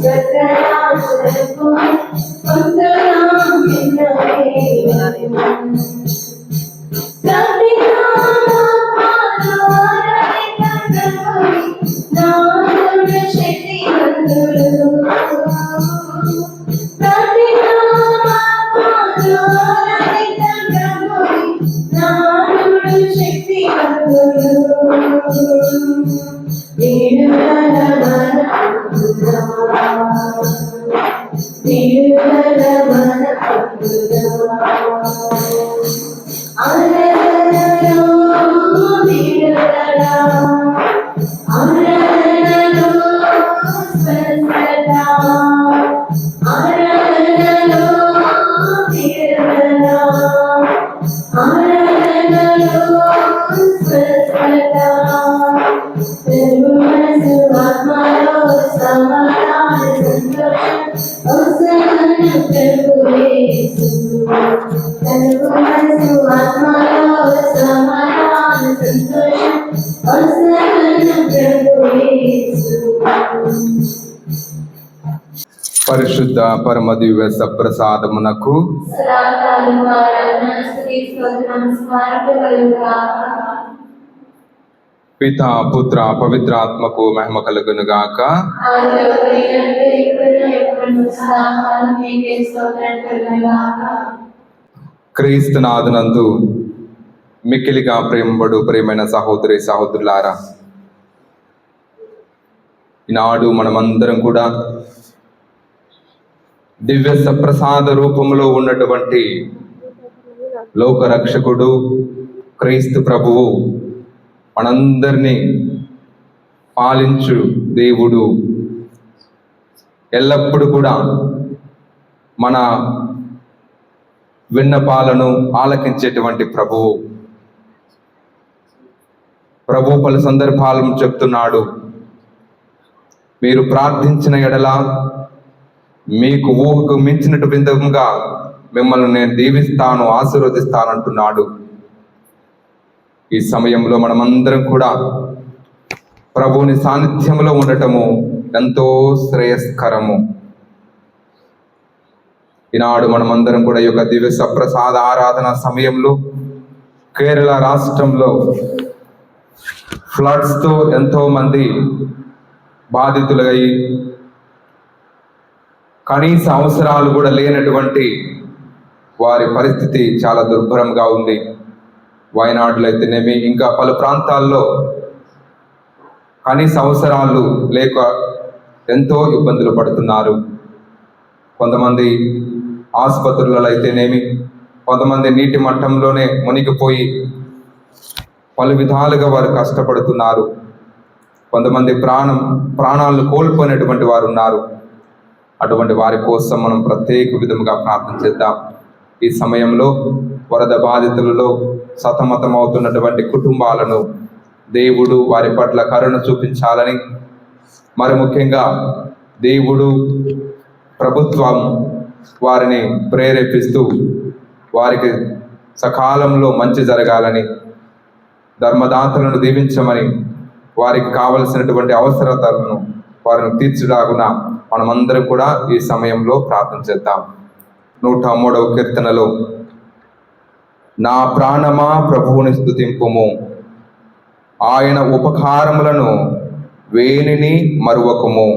Sit down, sit down. 飘 పరిశుద్ధ పరమ దివ్య సప్రసాదమునకు. సదాకాలం పిత పుత్ర పవిత్రాత్మకు మహిమ కలుగును గాక క్రీస్తునాథునందు మిక్కిలిగా ప్రేమబడు ప్రేమైన సహోదరి సహోదరులారా ఈనాడు మనమందరం కూడా దివ్య సప్రసాద రూపంలో ఉన్నటువంటి లోకరక్షకుడు క్రీస్తు ప్రభువు మనందరినీ పాలించు దేవుడు. ఎల్లప్పుడూ కూడా మన విన్నపాలను ఆలకించేటువంటి ప్రభువు. ప్రభు పలు సందర్భాలను చెప్తున్నాడు. మీరు ప్రార్థించిన ఎడల మీకు ఊహకు మించినట్టు విధంగా మిమ్మల్ని నేను దీవిస్తాను ఆశీర్వదిస్తాను అంటున్నాడు ఈ సమయంలో మనమందరం కూడా ప్రభువుని సాన్నిధ్యంలో ఉండటము ఎంతో శ్రేయస్కరము. ఈనాడు మనమందరం కూడా ఈ యొక్క దివ్య సప్రసాద ఆరాధన సమయంలో కేరళ రాష్ట్రంలో ఫ్లడ్స్తో ఎంతో మంది బాధితులై కనీస అవసరాలు కూడా లేనటువంటి వారి పరిస్థితి చాలా దుర్భరంగా ఉంది. వయనాడులో అయితేనేమి ఇంకా పలు ప్రాంతాల్లో కనీస అవసరాలు లేక ఎంతో ఇబ్బందులు పడుతున్నారు. కొంతమంది ఆసుపత్రులలో అయితేనేమి కొంతమంది నీటి మట్టంలోనే మునిగిపోయి పలు విధాలుగా వారు కష్టపడుతున్నారు. కొంతమంది ప్రాణం ప్రాణాలను కోల్పోయినటువంటి వారు ఉన్నారు. అటువంటి వారి కోసం మనం ప్రత్యేక విధముగా ప్రార్థన చేద్దాం. ఈ సమయంలో వరద బాధితులలో సతమతమవుతున్నటువంటి కుటుంబాలను దేవుడు వారి పట్ల కరుణ చూపించాలని మరి ముఖ్యంగా దేవుడు ప్రభుత్వం వారిని ప్రేరేపిస్తూ వారికి సకాలంలో మంచి జరగాలని ధర్మదాతలను దీవించమని వారికి కావలసినటువంటి అవసరతలను వారిని తీర్చులాగున మనమందరం కూడా ఈ సమయంలో ప్రార్థన చేద్దాం. నూట మూడవ కీర్తనలో నా ప్రాణమా ప్రభువుని స్థుతింపుము ఆయన ఉపకారములను వేణిని మరువకుము.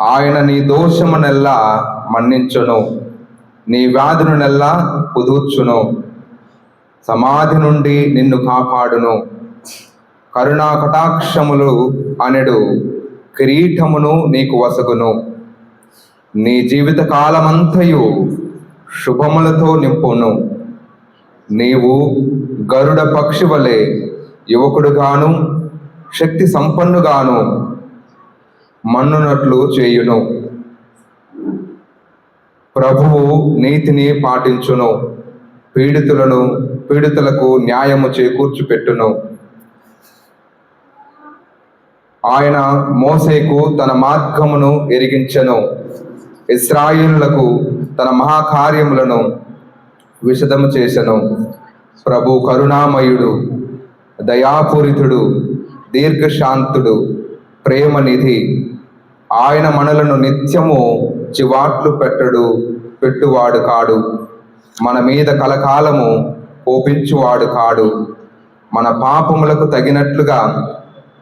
ఆయన నీ దోషమునెల్లా మన్నించును. నీ వ్యాధును నెల్లా కుదూర్చును. సమాధి నుండి నిన్ను కాపాడును. కరుణా కటాక్షములు అనెడు కిరీటమును నీకు వసగును. నీ జీవిత కాలమంతయు శుభములతో నింపును. నీవు గరుడ పక్షి వలె యువకుడుగాను శక్తి సంపన్నుగాను మన్నునట్లు చేయును. ప్రభువు నీతిని పాటించును. పీడితులను పీడితులకు న్యాయము చేకూర్చుపెట్టును. పెట్టును ఆయన మోసేకు తన మార్గమును ఎరిగించెను. ఇస్రాయిలులకు తన మహాకార్యములను విశదము చేసెను. ప్రభు కరుణామయుడు దయాపూరితుడు దీర్ఘశాంతుడు ప్రేమనిధి. ఆయన మనలను నిత్యము చివాట్లు పెట్టడు పెట్టువాడు కాడు. మన మీద కలకాలము కోపించువాడు కాడు. మన పాపములకు తగినట్లుగా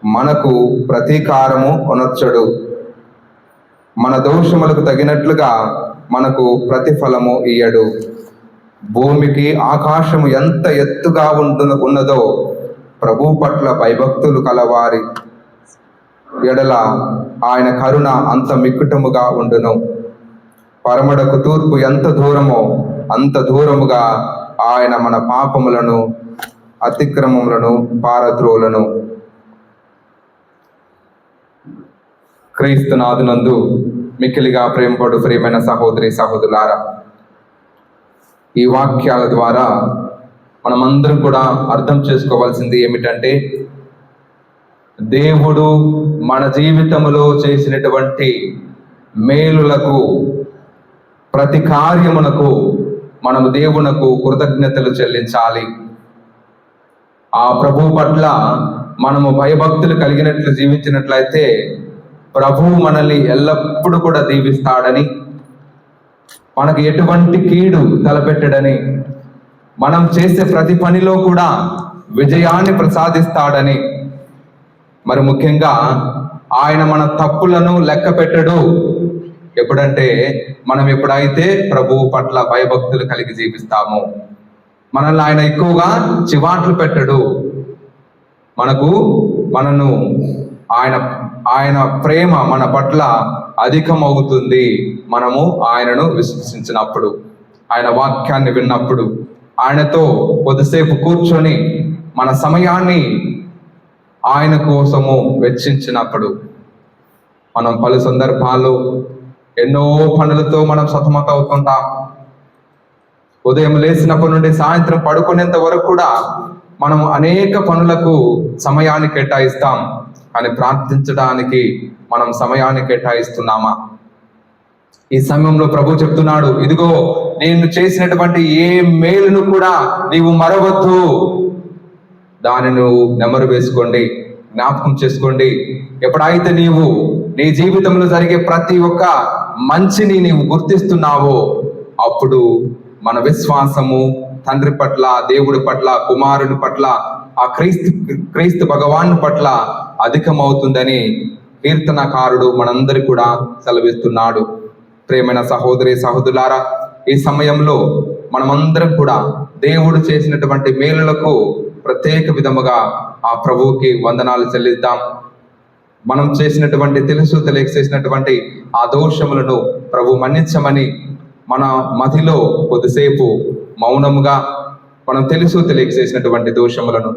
మనకు ప్రతీకారము ఉనర్చడు మన దోషములకు తగినట్లుగా మనకు ప్రతిఫలము ఇయ్యడు. భూమికి ఆకాశము ఎంత ఎత్తుగా ఉండు ఉన్నదో ప్రభు పట్ల భయభక్తులు కలవారి ఎడల ఆయన కరుణ అంత మిక్కుటముగా ఉండును. పరమడకు తూర్పు ఎంత దూరమో అంత దూరముగా ఆయన మన పాపములను అతిక్రమములను పారద్రోలను క్రీస్తునాథునందు మిక్కిలిగా ప్రేమపడు ప్రియమైన సహోదరి సహోదరులారా ఈ వాక్యాల ద్వారా మనమందరం కూడా అర్థం చేసుకోవాల్సింది ఏమిటంటే దేవుడు మన జీవితంలో చేసినటువంటి మేలులకు ప్రతి కార్యమునకు మనము దేవునకు కృతజ్ఞతలు చెల్లించాలి. ఆ ప్రభు పట్ల మనము భయభక్తులు కలిగినట్లు జీవించినట్లయితే ప్రభువు మనల్ని ఎల్లప్పుడూ కూడా దీవిస్తాడని మనకు ఎటువంటి కీడు తలపెట్టడని మనం చేసే ప్రతి పనిలో కూడా విజయాన్ని ప్రసాదిస్తాడని. మరి ముఖ్యంగా ఆయన మన తప్పులను లెక్క పెట్టడు. ఎప్పుడంటే మనం ఎప్పుడైతే ప్రభువు పట్ల భయభక్తులు కలిగి జీవిస్తామో మనల్ని ఆయన ఎక్కువగా చివాట్లు పెట్టడు. మనకు మనను ఆయన ఆయన ప్రేమ మన పట్ల అధికమవుతుంది. మనము ఆయనను విశ్వసించినప్పుడు ఆయన వాక్యాన్ని విన్నప్పుడు ఆయనతో కొద్దిసేపు కూర్చొని మన సమయాన్ని ఆయన కోసము వెచ్చించినప్పుడు మనం పలు సందర్భాల్లో ఎన్నో పనులతో మనం సతమత అవుతుంటాం. ఉదయం లేచినప్పటి నుండి సాయంత్రం పడుకునేంత వరకు కూడా మనం అనేక పనులకు సమయాన్ని కేటాయిస్తాం. కానీ ప్రార్థించడానికి మనం సమయాన్ని కేటాయిస్తున్నామా? ఈ సమయంలో ప్రభు చెప్తున్నాడు ఇదిగో నేను చేసినటువంటి ఏ మేలును కూడా నీవు మరవద్దు. దాన్ని నువ్వు నెమరు వేసుకోండి జ్ఞాపకం చేసుకోండి. ఎప్పుడైతే నీవు నీ జీవితంలో జరిగే ప్రతి ఒక్క మంచిని నీవు గుర్తిస్తున్నావో అప్పుడు మన విశ్వాసము తండ్రి పట్ల దేవుడి పట్ల కుమారుడి పట్ల ఆ క్రైస్తు క్రైస్తు భగవాన్ పట్ల అధికమవుతుందని కీర్తనకారుడు మనందరి కూడా సెలవిస్తున్నాడు. ప్రేమైన సహోదరి సహోదరులారా ఈ సమయంలో మనమందరం కూడా దేవుడు చేసినటువంటి మేలులకు ప్రత్యేక విధముగా ఆ ప్రభువుకి వందనాలు చెల్లిద్దాం. మనం చేసినటువంటి తెలుసు తెలియక చేసినటువంటి ఆ దోషములను ప్రభు మన్నించమని మన మదిలో కొద్దిసేపు మౌనముగా మనం తెలుసు తెలియక చేసినటువంటి దోషములను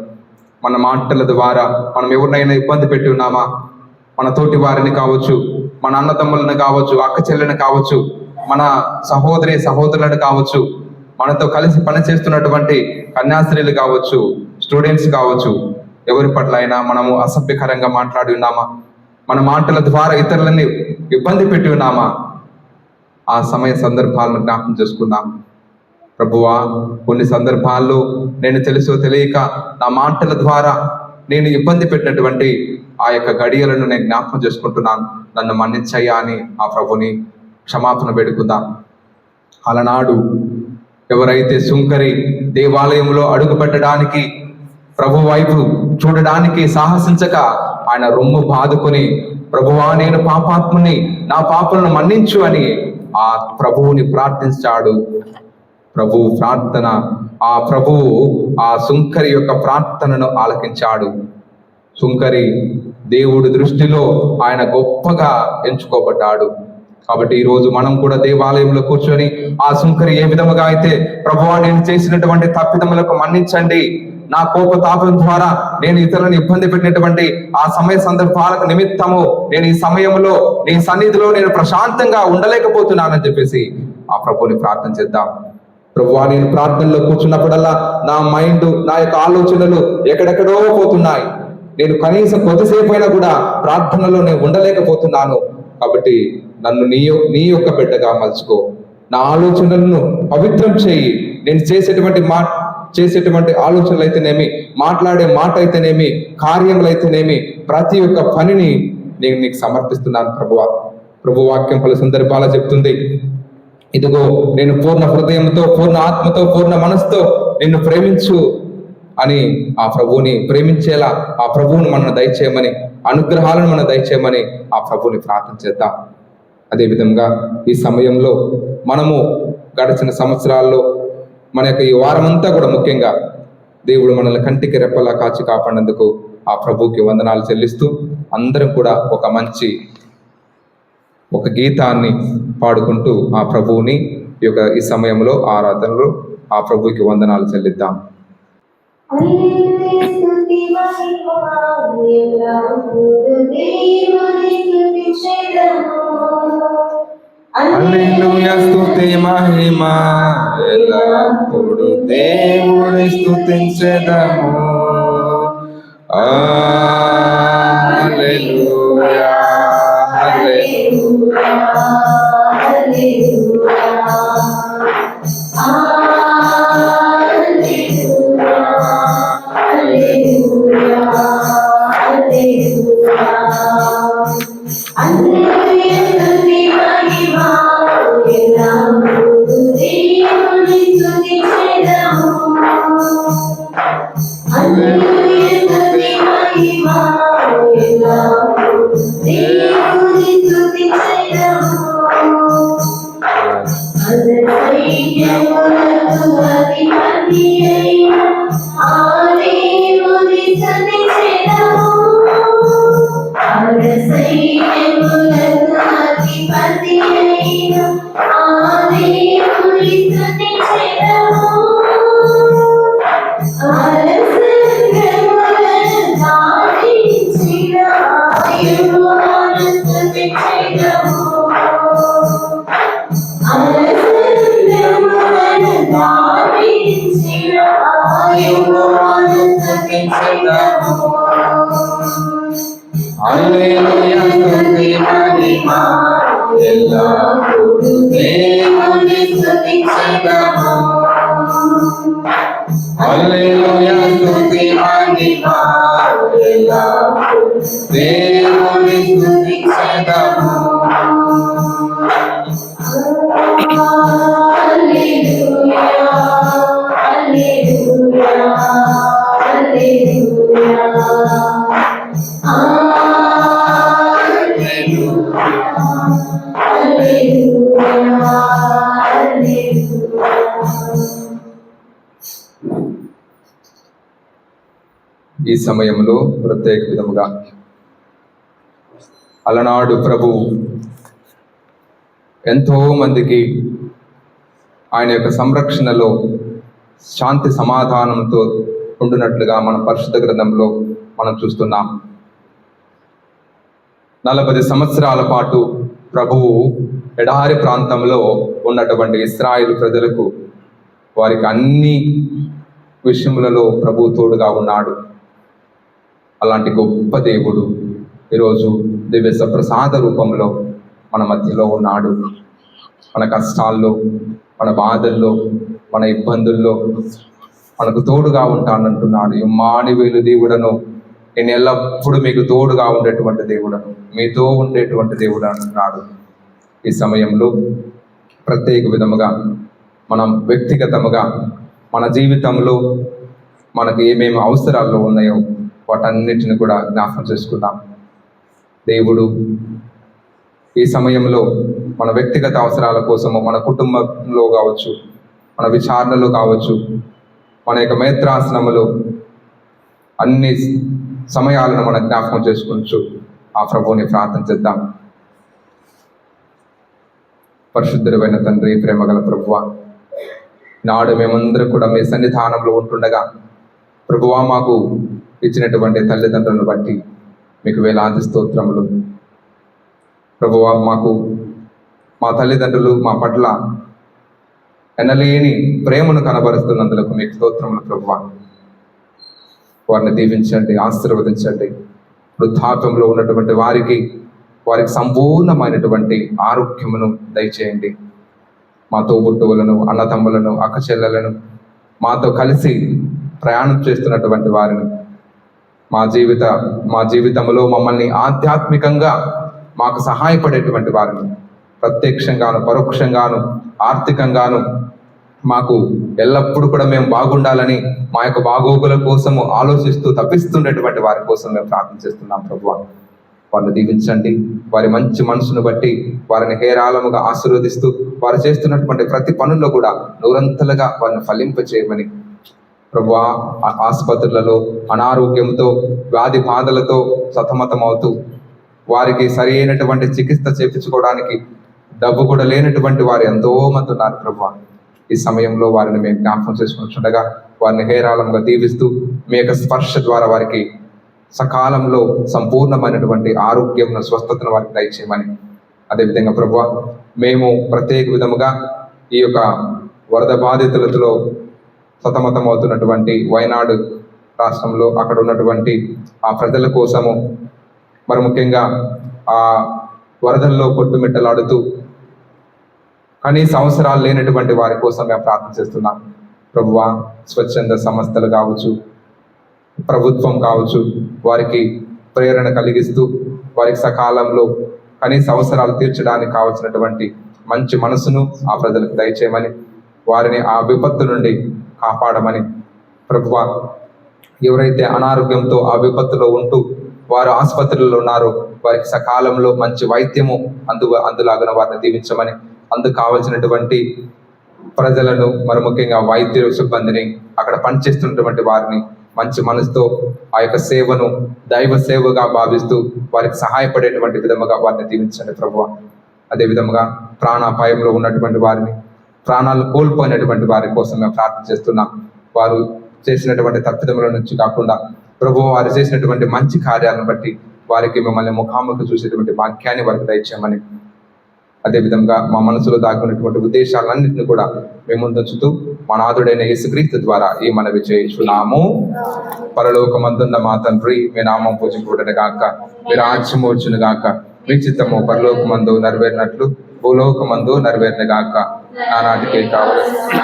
మన మాటల ద్వారా మనం ఎవరినైనా ఇబ్బంది పెట్టి ఉన్నామా? మన తోటి వారిని కావచ్చు మన అన్నదమ్ములను కావచ్చు అక్క చెల్లెని కావచ్చు మన సహోదరి సహోదరులను కావచ్చు మనతో కలిసి పని చేస్తున్నటువంటి కన్యాస్త్రీలు కావచ్చు స్టూడెంట్స్ కావచ్చు ఎవరి పట్ల అయినా మనము అసభ్యకరంగా మాట్లాడి ఉన్నామా? మన మాటల ద్వారా ఇతరులని ఇబ్బంది పెట్టి ఉన్నామా? ఆ సమయ సందర్భాలను జ్ఞాపకం చేసుకుందాం. ప్రభువా కొన్ని సందర్భాల్లో నేను తెలుసో తెలియక నా మాటల ద్వారా నేను ఇబ్బంది పెట్టినటువంటి ఆ యొక్క గడియలను నేను జ్ఞాపకం చేసుకుంటున్నాను. నన్ను మన్నించయ్యా అని ఆ ప్రభుని క్షమాపణ పెడుకుందాం అలనాడు ఎవరైతే సుంకరి దేవాలయంలో అడుగు పెట్టడానికి ప్రభు వైపు చూడడానికి సాహసించక ఆయన రొమ్ము బాదుకొని ప్రభువా నేను పాపాత్ముని నా పాపలను మన్నించు అని ఆ ప్రభువుని ప్రార్థించాడు. ప్రభువు ప్రార్థన ఆ ప్రభువు ఆ సుంకరి యొక్క ప్రార్థనను ఆలకించాడు. సుంకరి దేవుడి దృష్టిలో ఆయన గొప్పగా ఎంచుకోబడ్డాడు. కాబట్టి ఈ రోజు మనం కూడా దేవాలయంలో కూర్చొని ఆ సుంకరి ఏ విధముగా అయితే ప్రభువా నేను చేసినటువంటి తప్పిదములకు మన్నించండి. నా కోప తాపం ద్వారా నేను ఇతరులను ఇబ్బంది పెట్టినటువంటి ఆ సమయ సందర్భాలకు నిమిత్తము నేను ఈ సమయంలో నీ సన్నిధిలో నేను ప్రశాంతంగా ఉండలేకపోతున్నానని చెప్పేసి ఆ ప్రభుని ప్రార్థన చేద్దాం. ప్రభువా నేను ప్రార్థనలో కూర్చున్నప్పుడల్లా నా మైండ్ నా యొక్క ఆలోచనలు ఎక్కడెక్కడో పోతున్నాయి. నేను కనీసం కొద్దిసేపు అయినా కూడా ప్రార్థనలో నేను ఉండలేకపోతున్నాను. కాబట్టి నన్ను నీ నీ యొక్క బిడ్డగా మలుచుకో. నా ఆలోచనలను పవిత్రం చేయి. నేను చేసేటువంటి మా చేసేటువంటి ఆలోచనలు అయితేనేమి మాట్లాడే మాట అయితేనేమి కార్యములు అయితేనేమి ప్రతి ఒక్క పనిని నేను నీకు సమర్పిస్తున్నాను ప్రభువా. ప్రభు వాక్యం పలు సందర్భాల చెప్తుంది. ఇదిగో నేను పూర్ణ హృదయంతో పూర్ణ ఆత్మతో పూర్ణ మనసుతో నిన్ను ప్రేమించు అని ఆ ప్రభువుని ప్రేమించేలా ఆ ప్రభువుని మనం దయచేయమని అనుగ్రహాలను మనం దయచేయమని ఆ ప్రభువుని ప్రార్థన చేద్దాం. అదేవిధంగా ఈ సమయంలో మనము గడిచిన సంవత్సరాల్లో మన యొక్క ఈ వారమంతా కూడా ముఖ్యంగా దేవుడు మనల్ని కంటికి రెప్పలా కాచి కాపాడినందుకు ఆ ప్రభువుకి వందనాలు చెల్లిస్తూ అందరం కూడా ఒక మంచి ఒక గీతాన్ని పాడుకుంటూ ఆ ప్రభువుని ఈ యొక్క ఈ సమయంలో ఆరాధనలో ఆ ప్రభువుకి వందనాలు చెల్లిద్దాం. హల్లెలూయా స్తుతి మహిమ. ఎల్లప్పుడూ దేవుని స్తుతించెదము. హల్లెలూయా స్తుతి ఆయువును స్తుతించెదము. హల్లెలూయా స్తుతి మహిమ ఎల్లప్పుడు దేవుని ఈ సమయంలో ప్రత్యేక విధముగా. అలనాడు ప్రభు ఎంతో మందికి ఆయన యొక్క సంరక్షణలో శాంతి సమాధానంతో ఉండునట్లుగా మన పరిశుద్ధ గ్రంథంలో మనం చూస్తున్నాం. నలభై సంవత్సరాల పాటు ప్రభువు ఎడారి ప్రాంతంలో ఉన్నటువంటి ఇస్రాయిల్ ప్రజలకు వారికి అన్ని విషయములలో ప్రభు తోడుగా ఉన్నాడు. అలాంటి గొప్ప దేవుడు ఈరోజు దివ్య ప్రసాద రూపంలో మన మధ్యలో ఉన్నాడు. మన కష్టాల్లో మన బాధల్లో మన ఇబ్బందుల్లో మనకు తోడుగా ఉంటానంటున్నాడు. మానివేలు దేవుడను. నేను ఎల్లప్పుడూ మీకు తోడుగా ఉండేటువంటి దేవుడను. మీతో ఉండేటువంటి దేవుడు అంటున్నాడు. ఈ సమయంలో ప్రత్యేక విధముగా మనం వ్యక్తిగతముగా మన జీవితంలో మనకు ఏమేమి అవసరాలు ఉన్నాయో వాటన్నిటిని కూడా జ్ఞాపకం చేసుకుందాం. దేవుడు ఈ సమయంలో మన వ్యక్తిగత అవసరాల కోసము మన కుటుంబంలో కావచ్చు మన విచారణలో కావచ్చు మన యొక్క మేత్రాసనములో అన్ని సమయాలను మనం జ్ఞాపకం చేసుకుంటూ ఆ ప్రభువుని ప్రార్థన చేద్దాం. పరిశుద్ధుడమైన తండ్రి ప్రేమగల ప్రభువ నాడు మేమందరూ కూడా మీ సన్నిధానంలో ఉంటుండగా ప్రభువా మాకు ఇచ్చినటువంటి తల్లిదండ్రులను బట్టి మీకు వేలాది స్తోత్రములు. ప్రభువా మాకు మా తల్లిదండ్రులు మా పట్ల ఎనలేని ప్రేమను కనబరుస్తున్నందులకు మీకు స్తోత్రములు ప్రభువా. వారిని దీవించండి ఆశీర్వదించండి. వృద్ధాప్యంలో ఉన్నటువంటి వారికి వారికి సంపూర్ణమైనటువంటి ఆరోగ్యమును దయచేయండి. మా తోబుట్టువులను అన్నతమ్ములను అక్కచెల్లెలను మాతో కలిసి ప్రయాణం చేస్తున్నటువంటి వారిని మా జీవిత మా జీవితంలో మమ్మల్ని ఆధ్యాత్మికంగా మాకు సహాయపడేటువంటి వారిని. ప్రత్యక్షంగాను పరోక్షంగాను ఆర్థికంగాను మాకు ఎల్లప్పుడూ కూడా మేము బాగుండాలని మా యొక్క బాగోగుల కోసము ఆలోచిస్తూ తప్పిస్తుండేటువంటి వారి కోసం మేము ప్రార్థన చేస్తున్నాం ప్రభు వారిని దీవించండి. వారి మంచి మనసును బట్టి వారిని హేరాళముగా ఆశీర్వదిస్తూ వారు చేస్తున్నటువంటి ప్రతి పనుల్లో కూడా నూరంతలుగా వారిని ఫలింప చేయమని ప్రభు ఆసుపత్రులలో అనారోగ్యంతో వ్యాధి బాధలతో సతమతమవుతూ వారికి సరి అయినటువంటి చికిత్స చేపించుకోవడానికి డబ్బు కూడా లేనటువంటి వారు ఎంతో మంది ఉన్నారు ప్రభు. ఈ సమయంలో వారిని మేము జ్ఞాపకం చేసుకుంటుండగా వారిని హేరాళంగా దీవిస్తూ మీ యొక్క స్పర్శ ద్వారా వారికి సకాలంలో సంపూర్ణమైనటువంటి ఆరోగ్యం స్వస్థతను వారికి దయచేయమని. అదేవిధంగా ప్రభు మేము ప్రత్యేక విధముగా ఈ యొక్క వరద బాధితులతో సతమతమవుతున్నటువంటి వైనాడు రాష్ట్రంలో అక్కడ ఉన్నటువంటి ఆ ప్రజల కోసము మరి ముఖ్యంగా ఆ వరదల్లో కొట్టుమిట్టలాడుతూ కనీస అవసరాలు లేనటువంటి వారి కోసం మేము ప్రార్థన చేస్తున్నాం. ప్రభువ స్వచ్ఛంద సంస్థలు కావచ్చు ప్రభుత్వం కావచ్చు వారికి ప్రేరణ కలిగిస్తూ వారికి సకాలంలో కనీస అవసరాలు తీర్చడానికి కావలసినటువంటి మంచి మనసును ఆ ప్రజలకు దయచేయమని వారిని ఆ విపత్తు నుండి కాపాడమని. ప్రభువ ఎవరైతే అనారోగ్యంతో ఆ విపత్తులో ఉంటూ వారు ఆసుపత్రుల్లో ఉన్నారో వారికి సకాలంలో మంచి వైద్యము అందు అందులాగున వారిని దీవించమని. అందుకు కావలసినటువంటి ప్రజలను మరి ముఖ్యంగా వైద్య సిబ్బందిని అక్కడ పనిచేస్తున్నటువంటి వారిని మంచి మనసుతో ఆ యొక్క సేవను దైవ సేవగా భావిస్తూ వారికి సహాయపడేటువంటి విధముగా వారిని దీవించండి ప్రభు అదే విధముగా ప్రాణాపాయంలో ఉన్నటువంటి వారిని ప్రాణాలు కోల్పోయినటువంటి వారి కోసం మేము ప్రార్థన చేస్తున్నాం. వారు చేసినటువంటి తప్పిదముల నుంచి కాకుండా ప్రభు వారు చేసినటువంటి మంచి కార్యాలను బట్టి వారికి మిమ్మల్ని ముఖాముఖి చూసేటువంటి వాక్యాన్ని వారికి దయచేయమని. అదేవిధంగా మా మనసులో దాక్కున్నటువంటి ఉద్దేశాలన్నింటినీ కూడా మేము ముందుంచుతూ మా నాథుడైన యేసుక్రీస్తు ద్వారా ఈ మనవి చేయించున్నాము. పరలోకమందున్న మా తండ్రి మీ నామం పూజకూడని గాక. మీ రాజ్యం వచ్చును గాక. మీ చిత్తము పరలోకమందు నెరవేరినట్లు భూలోకమందు నెరవేరిన గాక నానాటికి కావలసిన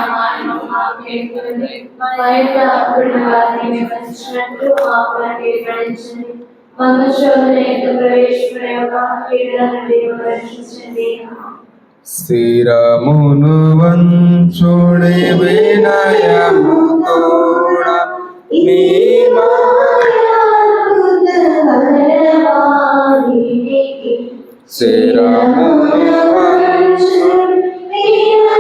స్థిరమును వంచుడి వినయము తోడ నీ స్థిరమును పరమ పవిత్ర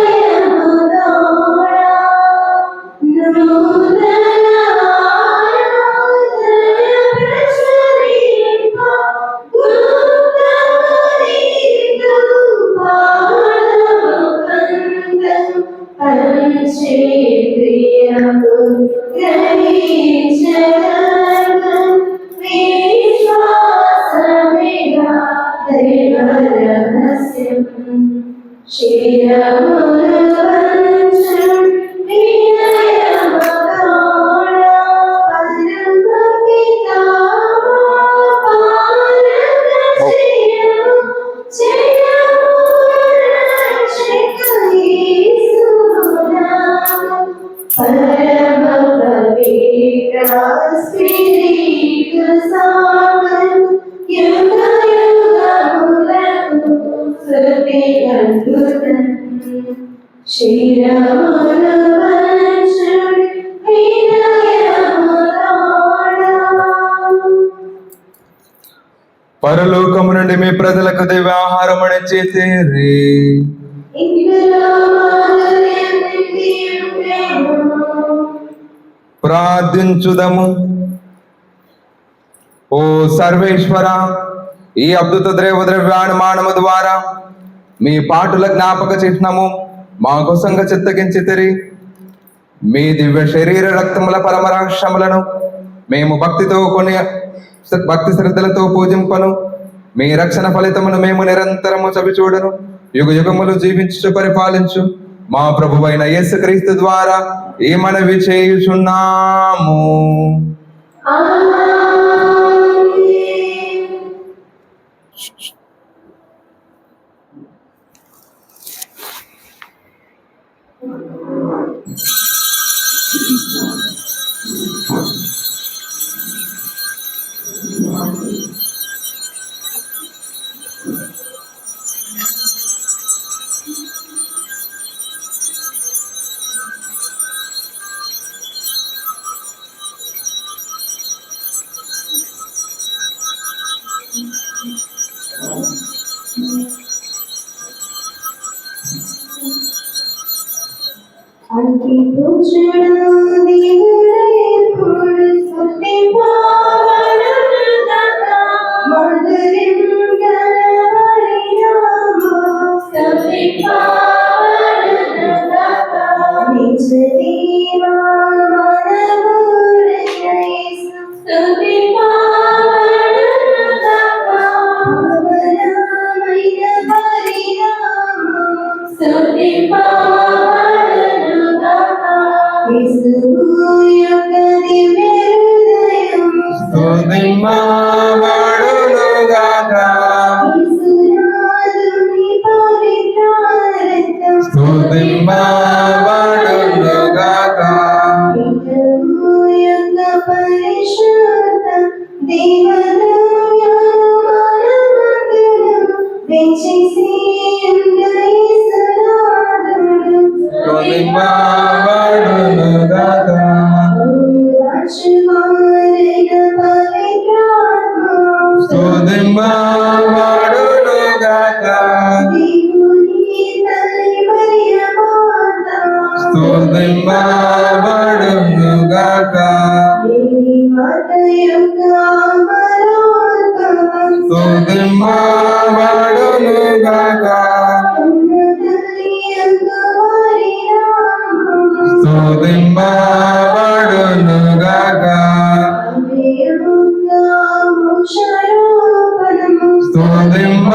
Yeah. పరలోకము నుండి మీ ప్రజలకు దివ్యాహారం చేతేరి ఇందులో ప్రార్థించుదము. ఓ సర్వేశ్వర ఈ అద్భుత ద్రవ ద్రవ్యానుమానము ద్వారా మీ పాటల జ్ఞాపక చిహ్నము మా కోసంగా చిత్తగించి తెరి. మీ దివ్య శరీర రక్తముల పరమరాక్షములను మేము భక్తితో కొని భక్తి శ్రద్ధలతో పూజింపను. మీ రక్షణ ఫలితమును మేము నిరంతరము చవిచూడను యుగ యుగములు జీవించు పరిపాలించు. మా ప్రభువైన యేసుక్రీస్తు ద్వారా ఈ మనవి చేయుచున్నాము. Amen. Bem,